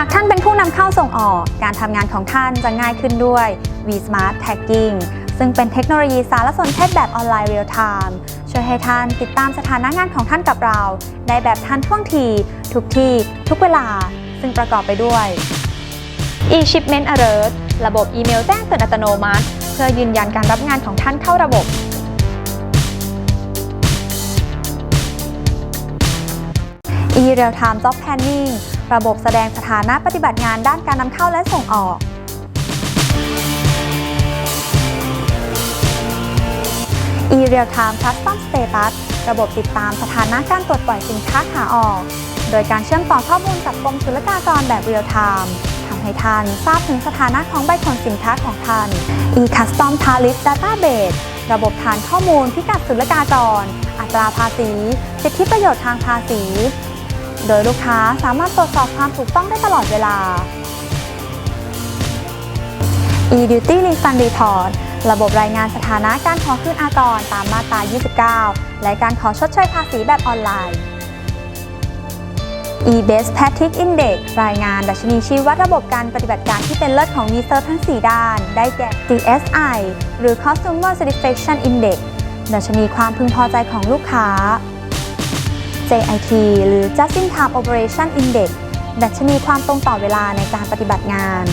หากท่านเป็นผู้นำเข้าส่งออก การทำงานของท่านจะง่ายขึ้นด้วย V Smart Tagging ซึ่งเป็นเทคโนโลยีสารสนเทศแบบออนไลน์เรียลไทม์ช่วยให้ท่านติดตามสถานะงานของท่านกับเรา ได้แบบทันท่วงที ทุกที่ ทุกเวลา ซึ่งประกอบไปด้วย e-shipment alert ระบบอีเมลแจ้งเตือนอัตโนมัติ เพื่อยืนยันการรับงานของท่านเข้าระบบ e-real time job planning ระบบแสดงสถานะปฏิบัติงานด้านการนำเข้าและส่งออก e-real time custom status ระบบติดตามสถานะการตรวจปล่อยสินค้าขาออก โดยการเชื่อมต่อข้อมูลกับกรมศุลกากรแบบ real time ทำให้ท่านทราบถึงสถานะของใบขนสินค้าของท่าน e-custom tariff database ระบบฐานข้อมูลพิกัดศุลกากร อัตราภาษี สิทธิประโยชน์ทางภาษี โดยลูกค้าสามารถตรวจสอบความถูกต้องได้ตลอดเวลา e-duty refund report ระบบรายงานสถานะการขอคืนอากรตามมาตรา 29 และการขอชดเชยภาษีแบบออนไลน์ e-best practice index รายงานดัชนีชี้วัดระบบการปฏิบัติการที่เป็นเลิศของ u s e r ทั้ง 4 ด้าน ได้แก่ DSI หรือ Customer Satisfaction Index ดัชนีความพึงพอใจของลูกค้า JIT หรือ Just in Time Operation Index ดัชนีความตรงต่อเวลาในการปฏิบัติงาน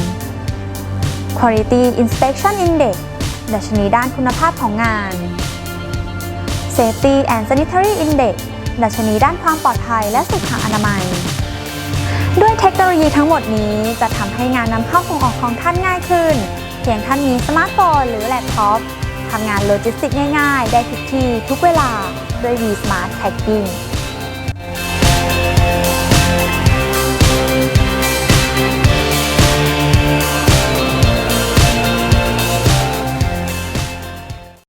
Quality Inspection Index ดัชนีด้านคุณภาพของงาน Safety and Sanitary Index ดัชนีด้านความปลอดภัยและสุขอนามัย ด้วยเทคโนโลยีทั้งหมดนี้จะทำให้งานนำเข้าส่งออกของท่านง่ายขึ้น เพียงท่านมีสมาร์ทโฟนหรือแล็ปท็อปทำงานโลจิสติกส์ง่ายๆ ได้ทุกที่ทุกเวลาด้วย V Smart Tagging